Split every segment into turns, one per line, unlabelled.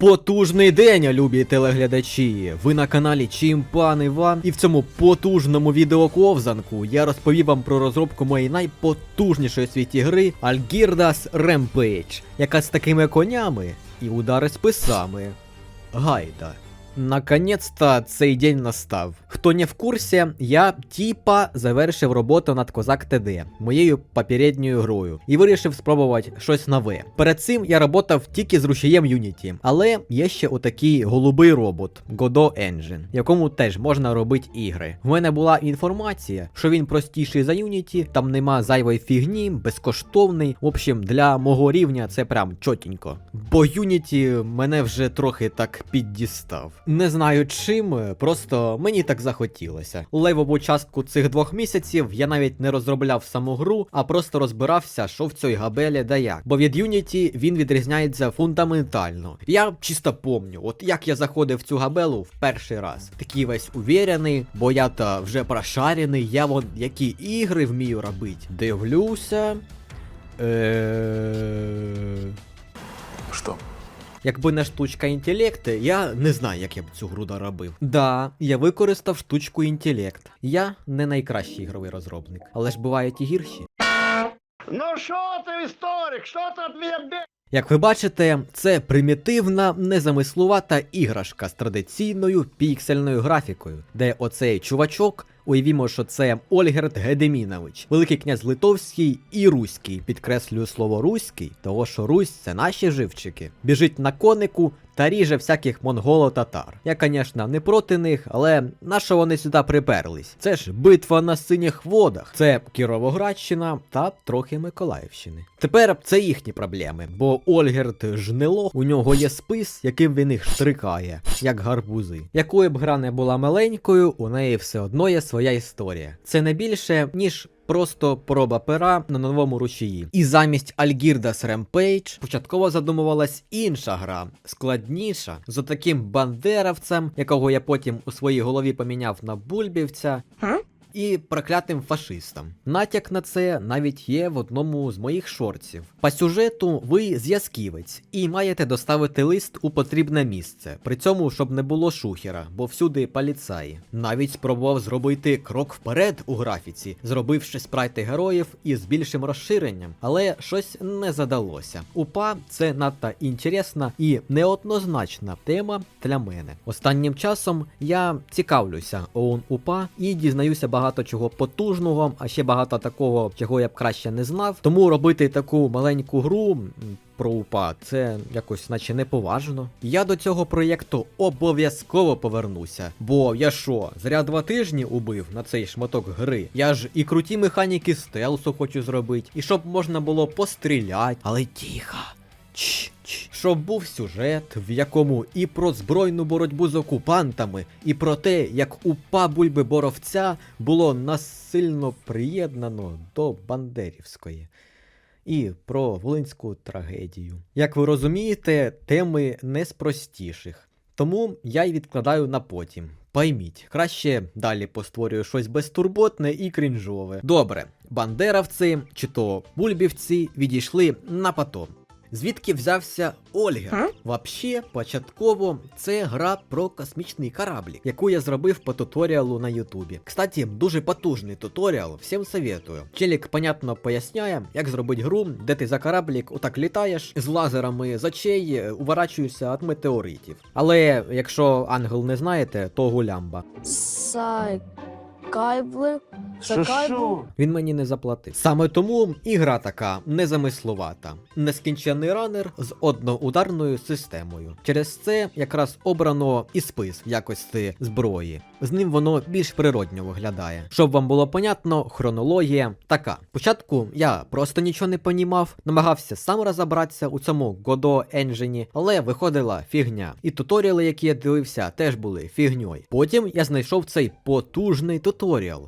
Потужний день, любі телеглядачі! Ви на каналі Чімпан Іван, і в цьому потужному відеоковзанку я розповів вам про розробку моєї найпотужнішої у світі гри Algirdas Rampage, яка з такими конями і удари списами. Гайда. Наконець-то цей день настав. Хто не в курсі, я типа завершив роботу над Козак ТД, моєю попередньою грою, і вирішив спробувати щось нове. Перед цим я работав тільки з рушієм Unity, але є ще отакий голубий робот Godot Engine, якому теж можна робити ігри. В мене була інформація, що він простіший за Unity, там нема зайвої фігні, безкоштовний. В общем, для мого рівня це прям чотенько. Бо Unity мене вже трохи так піддістав. Не знаю чим, просто мені так захотілося. Левову частку цих двох місяців я навіть не розробляв саму гру, а просто розбирався, що в цій габелі да як. Бо від Unity він відрізняється фундаментально. Я чисто помню, от як я заходив в цю габелу в перший раз. Такий весь увірений, бо я то вже прошарений, я вон які ігри вмію робити. Дивлюся. Е... Якби не штучка інтелекти, я не знаю, як я б цю гру доробив. Да, я використав штучку інтелект. Я не найкращий ігровий розробник, але ж бувають і гірші.
Ну що ти, історик, що ти від мене.
Як ви бачите, це примітивна, незамислувата іграшка з традиційною піксельною графікою, де оцей чувачок. Уявімо, що це Ольгерт Гедемінович, Великий князь Литовський і Руський. Підкреслюю слово Руський, того що Русь це наші живчики. Біжить на конику та ріже всяких монголо-татар. Я, звісно, не проти них, але на що вони сюди приперлись? Це ж битва на синіх водах, це Кіровоградщина та трохи Миколаївщини. Тепер це їхні проблеми, бо Ольгерт жнило, у нього є спис, яким він їх штрикає, як гарбузи. Якою б гра не була маленькою, у неї все одно є своя історія. Це не більше, ніж просто проба пера на новому рушії. І замість Альгірдас Ремпейдж початково задумувалась інша гра, складніша, з отаким бандеровцем, якого я потім у своїй голові поміняв на бульбівця. І проклятим фашистам. Натяк на це навіть є в одному з моїх шорців. По сюжету ви зв'язківець і маєте доставити лист у потрібне місце. При цьому, щоб не було шухера, бо всюди поліцаї. Навіть спробував зробити крок вперед у графіці, зробивши спрайти героїв із більшим розширенням, але щось не задалося. УПА це надто інтересна і неоднозначна тема для мене. Останнім часом я цікавлюся ОУН УПА і дізнаюся багато чого потужного, а ще багато такого, чого я б краще не знав. Тому робити таку маленьку гру. Про УПА це якось наче неповажно. Я до цього проєкту обов'язково повернуся. Бо я що, зря два тижні убив на цей шматок гри. Я ж і круті механіки стелсу хочу зробити, і щоб можна було постріляти, але. Чш, чш. Щоб був сюжет, в якому і про збройну боротьбу з окупантами, і про те, як упа бульби боровця було насильно приєднано до Бандерівської. І про волинську трагедію. Як ви розумієте, теми не з простіших. Тому я й відкладаю на потім. Пойміть, краще далі постворюю щось безтурботне і крінжове. Добре, бандеровці чи то бульбівці відійшли на потом. Звідки взявся Ольгер? Вообще, початково це гра про космічний кораблі, яку я зробив по туторіалу на Ютубі. Кстати, дуже потужний туторіал, всім советую. Челік, понятно, поясняє, як зробити гру, де ти за кораблік отак літаєш з лазерами з очей, е, уворачуєшся від метеоритів. Але якщо ангел не знаєте, то гулямба.
Сай Кайбли.
Шо,
Закай
шо?
Він мені не заплатив. Саме тому і гра така незамислувата. Нескінчений ранер з одноударною системою. Через це якраз обрано і спис в якості зброї. З ним воно більш природньо виглядає. Щоб вам було понятно, хронологія така. Спочатку я просто нічого не понімав, намагався сам розібратися у цьому Godot Engine, але виходила фігня. І туторіали, які я дивився, теж були фігньою. Потім я знайшов цей потужний туторіал,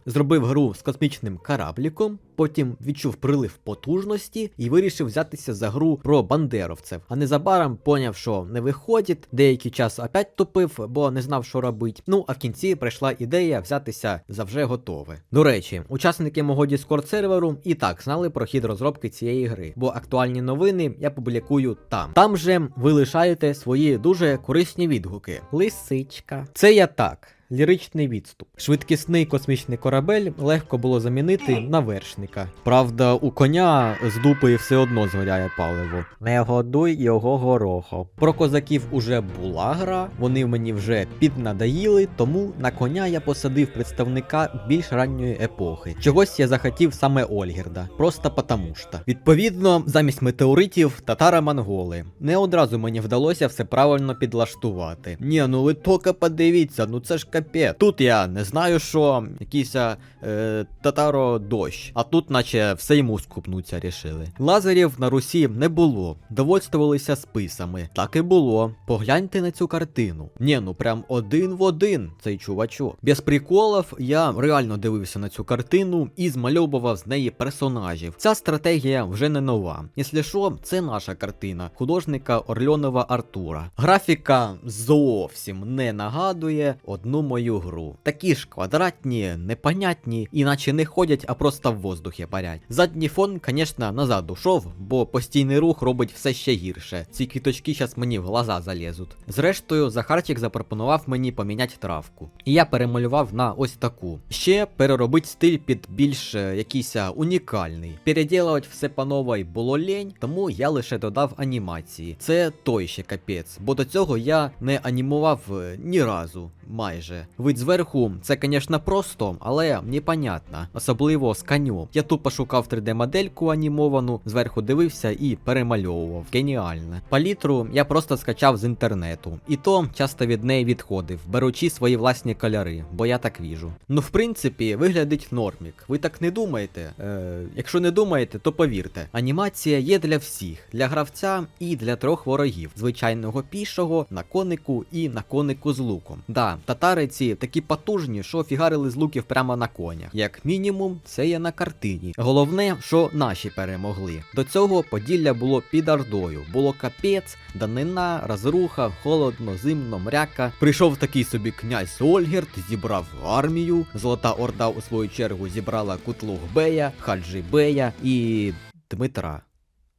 зробив гру з космічним корабліком, потім відчув прилив потужності і вирішив взятися за гру про бандеровців. А незабаром поняв, що не виходить, деякий час опять тупив, бо не знав, що робить. Ну а в кінці прийшла ідея взятися за вже готове. До речі, учасники мого Discord серверу і так знали про хід розробки цієї гри, бо актуальні новини я публікую там. Там же ви лишаєте свої дуже корисні відгуки. Лисичка. Це я так. Ліричний відступ. Швидкісний космічний корабель легко було замінити на вершника. Правда, у коня з дупи все одно згоряє паливо. Не годуй його горохом. Про козаків уже була гра, вони мені вже піднадоїли, тому на коня я посадив представника більш ранньої епохи. Чогось я захотів саме Ольгерда, просто потому що. Відповідно, замість метеоритів татаро-монголи. Не одразу мені вдалося все правильно підлаштувати. Ні, ну ви тільки подивіться, ну це ж капець. Тут я не знаю, що якийсь е, татаро дощ, а тут, наче все йому скупнуться, рішили. Лазерів на Русі не було, довольствувалися списами. Так і було. Погляньте на цю картину. Ні, ну прям один в один цей чувачок. Без приколів я реально дивився на цю картину і змальовував з неї персонажів. Ця стратегія вже не нова. Якщо що, це наша картина художника Орльонова Артура. Графіка зовсім не нагадує одну мою гру. Такі ж квадратні, непонятні, іначе не ходять, а просто в воздухі парять. Задній фон, звісно, назад ушов, бо постійний рух робить все ще гірше. Ці квіточки зараз мені в глаза залізуть. Зрештою, Захарчик запропонував мені поміняти травку. І я перемалював на ось таку. Ще переробити стиль під більш е, якийсь унікальний. Переділувати все по новій було лень, тому я лише додав анімації. Це той ще капець, бо до цього я не анімував е, ні разу. Майже. Вид зверху, це, звісно, просто, але непонятно. Особливо з конем. Я тупо шукав 3D-модельку анімовану, зверху дивився і перемальовував. Геніально. Палітру я просто скачав з інтернету. І то часто від неї відходив, беручи свої власні кольори, бо я так віжу. Ну, в принципі, виглядить нормік. Ви так не думаєте? Е, якщо не думаєте, то повірте. Анімація є для всіх, для гравця і для трьох ворогів: звичайного пішого, на конику і на конику з луком. Да, татари ці такі потужні, що фігарили з луків прямо на конях. Як мінімум, це є на картині. Головне, що наші перемогли. До цього Поділля було під Ордою. Було капець, данина, розруха, холодно, зимно, мряка. Прийшов такий собі князь Ольгерт, зібрав армію. Золота Орда у свою чергу зібрала Кутлух Бея, Хаджі Бея і Дмитра.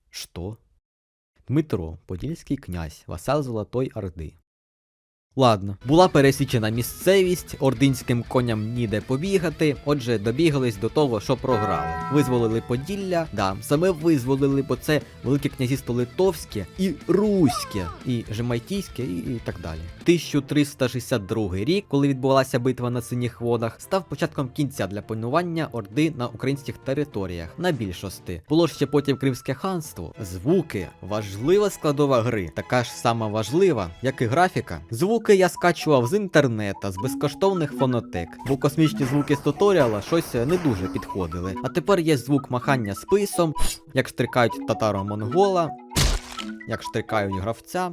Що? Дмитро, подільський князь, васал Золотої Орди. Ладно, була пересічена місцевість, ординським коням ніде побігати, отже, добігались до того, що програли. Визволили Поділля, да, саме визволили, бо це Велике князівство Литовське і Руське, і Жемайтійське, і, і так далі. 1362 рік, коли відбулася битва на синіх водах, став початком кінця для панування Орди на українських територіях на більшості. Було ще потім Кримське ханство. Звуки важлива складова гри, така ж сама важлива, як і графіка. Звуки я скачував з інтернета, з безкоштовних фонотек, бо космічні звуки з туторіала щось не дуже підходили. А тепер є звук махання списом, як штрикають татаро-монгола, як штрикають гравця.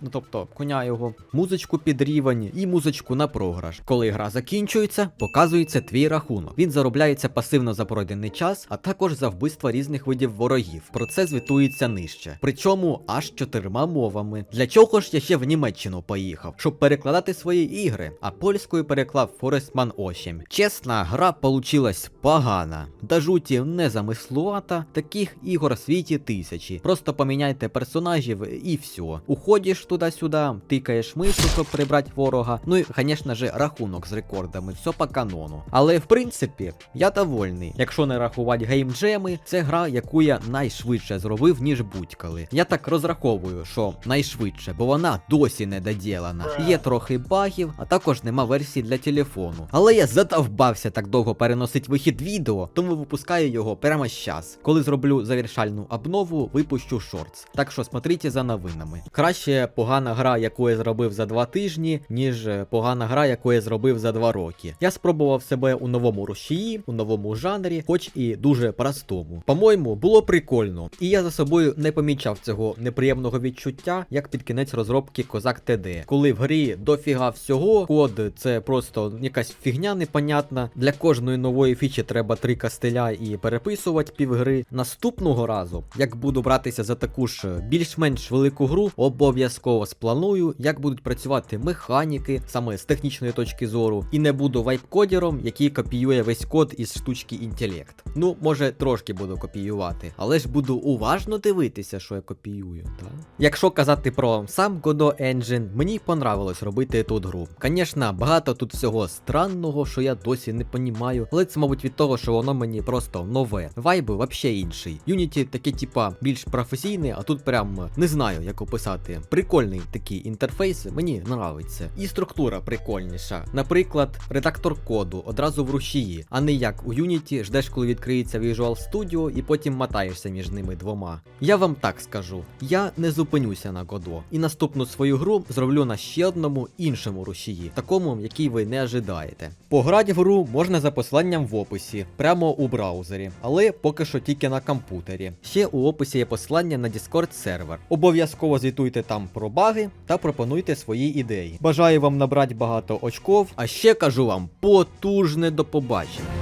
Ну тобто коня його, музичку під рівень і музичку на програш. Коли гра закінчується, показується твій рахунок. Він заробляється пасивно за пройдений час, а також за вбивство різних видів ворогів. Про це звітується нижче. Причому аж чотирма мовами. Для чого ж я ще в Німеччину поїхав, щоб перекладати свої ігри, а польською переклав Форестман 8. Чесна, гра получилась погана. До жуті незамислувата, таких ігор в світі тисячі. Просто поміняйте персонажів і все. Уходиш туди-сюди, тикаєш мишу, щоб прибрати ворога. Ну і, звісно ж, рахунок з рекордами, все по канону. Але в принципі, я довольний. Якщо не рахувати геймджеми, це гра, яку я найшвидше зробив, ніж будь-коли. Я так розраховую, що найшвидше, бо вона досі не доділана. Є трохи багів, а також нема версії для телефону. Але я задовбався так довго переносить вихід відео, тому випускаю його прямо щас. Коли зроблю завершальну обнову, випущу шортс. Так що смотрите за новинами. Краще погана гра, яку я зробив за два тижні, ніж е, погана гра, яку я зробив за два роки. Я спробував себе у новому рушії, у новому жанрі, хоч і дуже простому. По-моєму, було прикольно, і я за собою не помічав цього неприємного відчуття, як під кінець розробки Козак ТД, коли в грі дофіга всього, код це просто якась фігня непонятна. Для кожної нової фічі треба три кастеля і переписувати півгри. Наступного разу, як буду братися за таку ж більш-менш велику гру, обов'язково спланую, як будуть працювати механіки, саме з технічної точки зору, і не буду вайп-кодером, який копіює весь код із штучки інтелект. Ну, може, трошки буду копіювати, але ж буду уважно дивитися, що я копіюю. Так? Якщо казати про сам Godot Engine, мені понравилось робити тут гру. Звісно, багато тут всього странного, що я досі не понімаю, але це, мабуть, від того, що воно мені просто нове. Вайби взагалі інший. Unity таке, типа, більш професійне, а тут прям не знаю, як описати. Прикольний такий інтерфейс, мені нравиться. І структура прикольніша. Наприклад, редактор коду одразу в рушії, а не як у Unity ждеш, коли відкриється Visual Studio і потім мотаєшся між ними двома. Я вам так скажу: я не зупинюся на Godot. І наступну свою гру зроблю на ще одному іншому рушії, такому, який ви не ожидаєте. Пограти в гру можна за посиланням в описі, прямо у браузері, але поки що тільки на комп'ютері. Ще у описі є посилання на Discord сервер. Обов'язково звітуйте там про баги та пропонуйте свої ідеї. Бажаю вам набрати багато очков, а ще кажу вам потужне до побачення.